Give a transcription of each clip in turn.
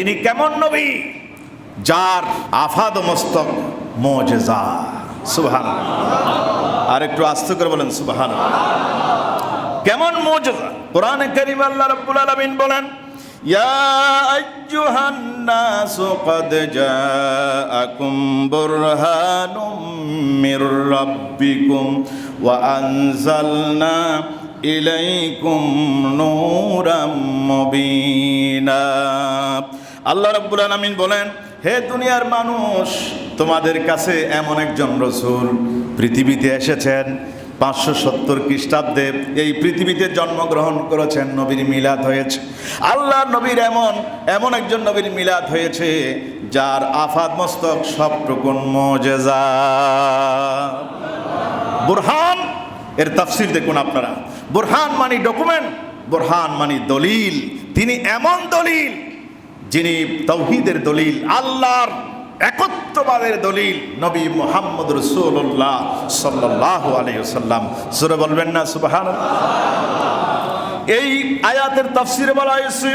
তিনি কেমন নবী? যার আফাদ মস্তক মোজেজা। সুবহান আর একটু আস্তে করে বলেন সুবহান কেমন মোজেজা? কোরআনে কারীম আল্লাহ রাব্বুল আলামিন বলেন আইয়ুহান নাসু ক্বাদ জাআকুম বুরহানুম মির ওয়া আনজালনা ইলাইকুম নূরাম মুবিনা। আল্লাহ রাব্বুল আলামিন বলেন, হে দুনিয়ার মানুষ, তোমাদের কাছে এমন একজন রসুল পৃথিবীতে এসেছেন, পাঁচশো সত্তর খ্রিস্টাব্দে এই পৃথিবীতে জন্মগ্রহণ করেছেন, নবীর মিলাদ হয়েছে। আল্লাহ নবীর এমন এমন একজন নবীর মিলাদ হয়েছে, যার আফাদ মস্তক সবটুকুন মজেজা। বুরহান, এর তাফসির দেখুন আপনারা। বুরহান মানি ডকুমেন্ট, বুরহান মানি দলিল। তিনি এমন দলিল যিনি তৌহিদের দলিল, আল্লাহর একত্ববাদের দলিল, নবী মোহাম্মদ রসুল্লাহ সাল্লাহ আলাইসাল্লাম সুরে বলবেন না সুবাহান এই আয়াতের তাফসিরে বলা হয়েছে,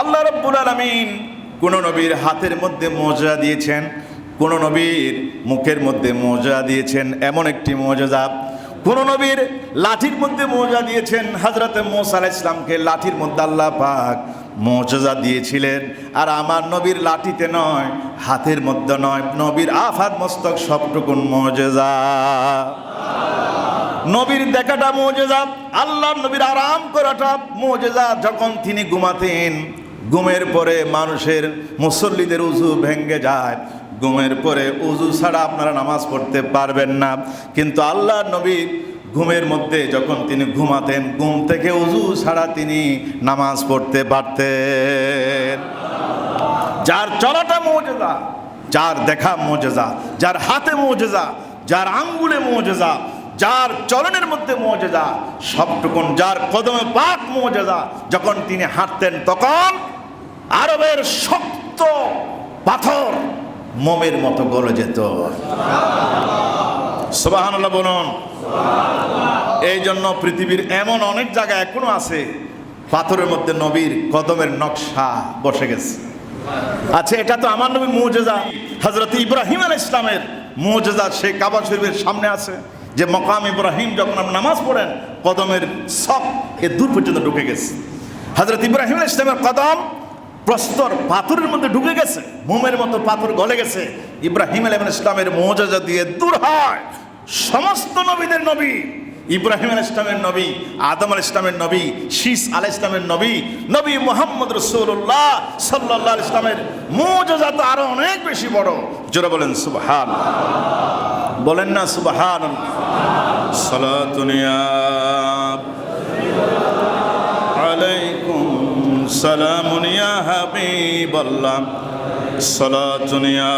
আল্লাহ রব্বুল আলমিন কোন নবীর হাতের মধ্যে মোজা দিয়েছেন, কোন নবীর মুখের মধ্যে মোজা দিয়েছেন, এমন একটি মোজা। কোন নবীর লাঠির মধ্যে মোজা দিয়েছেন হজরত মোসা আলাহ ইসলামকে লাঠির মধ্যে আল্লাহ পাক মোজা দিয়েছিলেন। আর আমার নবীর লাঠিতে নয়, হাতের মধ্যে নয়, নবীর আফাদ মস্তক সবটুকুন মোজেজা নবীর দেখাটা মোজেজা আল্লাহ নবীর আরাম করাটা মোজেজা যখন তিনি ঘুমাতেন, ঘুমের পরে মানুষের মুসল্লিদের উজু ভেঙ্গে যায়। ঘুমের পরে উজু ছাড়া আপনারা নামাজ পড়তে পারবেন না। কিন্তু আল্লাহ নবী ঘুমের মধ্যে যখন তিনি ঘুমাতেন, ঘুম থেকে উজু ছাড়া তিনি নামাজ পড়তে পারতেন। যার চলাটা মোজেজা, যার দেখা মোজেজা, যার হাতে মোজেজা, যার আঙ্গুলে মোজেজা, যার চলনের মধ্যে মোজেজা, সবটুকুন যার কদমে পাক মোজেজা, যখন তিনি হাঁটতেন তখন আরবের শক্ত পাথর মোমের মতো গলে যেত। সুবহানাল্লাহ বলুন। এই জন্য পৃথিবীর এমন অনেক জায়গা এখনও আছে, পাথরের মধ্যে নবীর কদমের নকশা বসে গেছে। আচ্ছা এটা তো আমার নবী মুজেজা হজরত ইব্রাহিম আল ইসলামের মুজেজা, সে কাবা শরীফের সামনে আছে, যে মকাম ইব্রাহিম যখন আপনি নামাজ পড়েন, কদমের সব এ দূর পর্যন্ত ঢুকে গেছে। হজরত ইব্রাহিম আল ইসলামের কদম প্রস্তর পাথরের মধ্যে ঢুকে গেছে, মোমের মতো পাথর গলে গেছে। ইব্রাহিম আল ইসলামের মোজাজা দিয়ে দূর হয়। সমস্ত নবীদের নবী, ইব্রাহিম আল ইসলামের নবী, আদম আল ইসলামের নবী শীষ আল ইসলামের নবী নবী মোহাম্মদ রসুল্লাহ সাল্লাহ ইসলামের মোজাজা তো আরও অনেক বেশি বড়। জোরে বলেন সুবহান বলেন না সুবহান আলাইকুম সালামুন ইয়া হাবিবাল্লাহ। সালাতুনিয়া